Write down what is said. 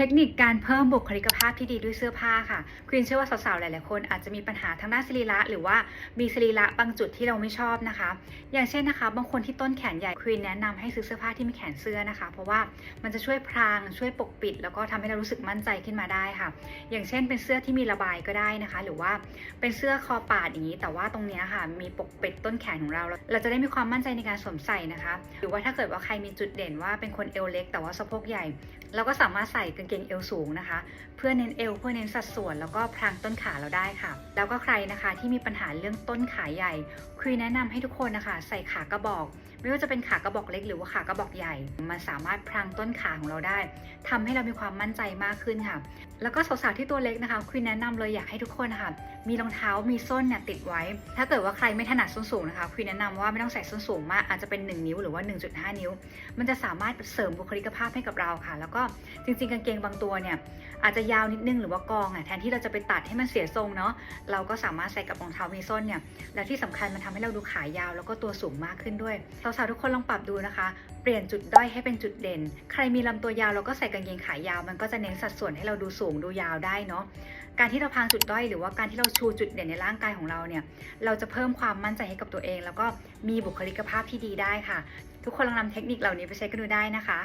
เทคนิคการเพิ่มบุคลิกภาพที่ดีด้วยเสื้อผ้าค่ะควีนเชื่อว่าสาวๆ หลายๆ คนอาจจะมีปัญหาทางด้านสรีระหรือว่ามีสรีระบางจุดที่เราไม่ชอบนะคะ อย่างเช่นนะคะ บางคนที่ต้นแขนใหญ่ควีนแนะนำให้ซื้อเสื้อผ้าที่มีแขนเสื้อนะคะ เพราะว่ามันจะช่วยพรางช่วยปกปิด แล้วก็ทำให้เรารู้สึกมั่นใจขึ้นมาได้ค่ะ อย่างเช่น เป็นเสื้อที่มีระบายก็ได้นะคะ หรือว่าเป็นเสื้อคอปาดอย่างนี้ แต่ว่าตรงเนี้ยค่ะ มีปกปิดต้นแขนของเรา เราจะได้มีความมั่นใจในการสวมใส่นะคะ หรือว่าถ้าเกิดว่าใครมีจุดเด่นว่าเป็นคนเอวเล็ก แต่ว่าสะโพกใหญ่ เราก็สามารถใส่กางเกงเอวสูงนะคะ เพื่อเน้นเอวเพื่อเน้นสัดส่วน แล้วก็พรางต้นขาเราได้ค่ะ แล้วก็ใครนะคะที่มีปัญหาเรื่องต้นขาใหญ่คุยแนะนำให้ทุกคนนะคะ ใส่ขากระบอก ไม่ว่าจะเป็นขากระบอกเล็กหรือว่าขากระบอกใหญ่ มันสามารถพรางต้นขาของเราได้ทำให้เรามีความมั่นใจมากขึ้นค่ะ แล้วก็สาวๆที่ตัวเล็กนะคะคุยแนะนำเลยอยากให้ทุกคนนะคะมีรองเท้ามีส้นเนี่ยติดไว้ ถ้าเกิดว่าใครไม่ถนัดส้นสูงนะคะคุยแนะนำว่าไม่ต้องใส่ส้นสูงมากอาจจะเป็น 1 นิ้วหรือว่า 1.5 นิ้ว มันจะสามารถเสริมบุคลิกภาพให้กับเราค่ะ แล้วก็จริงๆกางเกงบางตัวเนี่ยอาจจะยาวนิดนึงหรือว่ากองอะแทนที่เราจะไปตัดให้มันเสียทรงเนาะเราก็สามารถใส่กับรองเท้ามีส้นเนี่ยและที่สำคัญมันทำให้เราดูขายาว แล้วก็ตัวสูงมากขึ้นด้วยสาวๆทุกคนลองปรับดูนะคะ เปลี่ยนจุดด้อยให้เป็นจุดเด่น ใครมีลำตัวยาวเราก็ใส่กางเกงขายาว มันก็จะเน้นสัดส่วนให้เราดูสูงดูยาวได้เนาะการที่เราพางจุดด้อยหรือว่าการที่เราชูจุดเด่นในร่างกายของเราเนี่ยเราจะเพิ่มความมั่นใจให้กับตัวเอง แล้วก็มีบุคลิกภาพที่ดีได้ค่ะ ทุกคนลองนำเทคนิคเหล่านี้ไปใช้กันดูได้นะคะ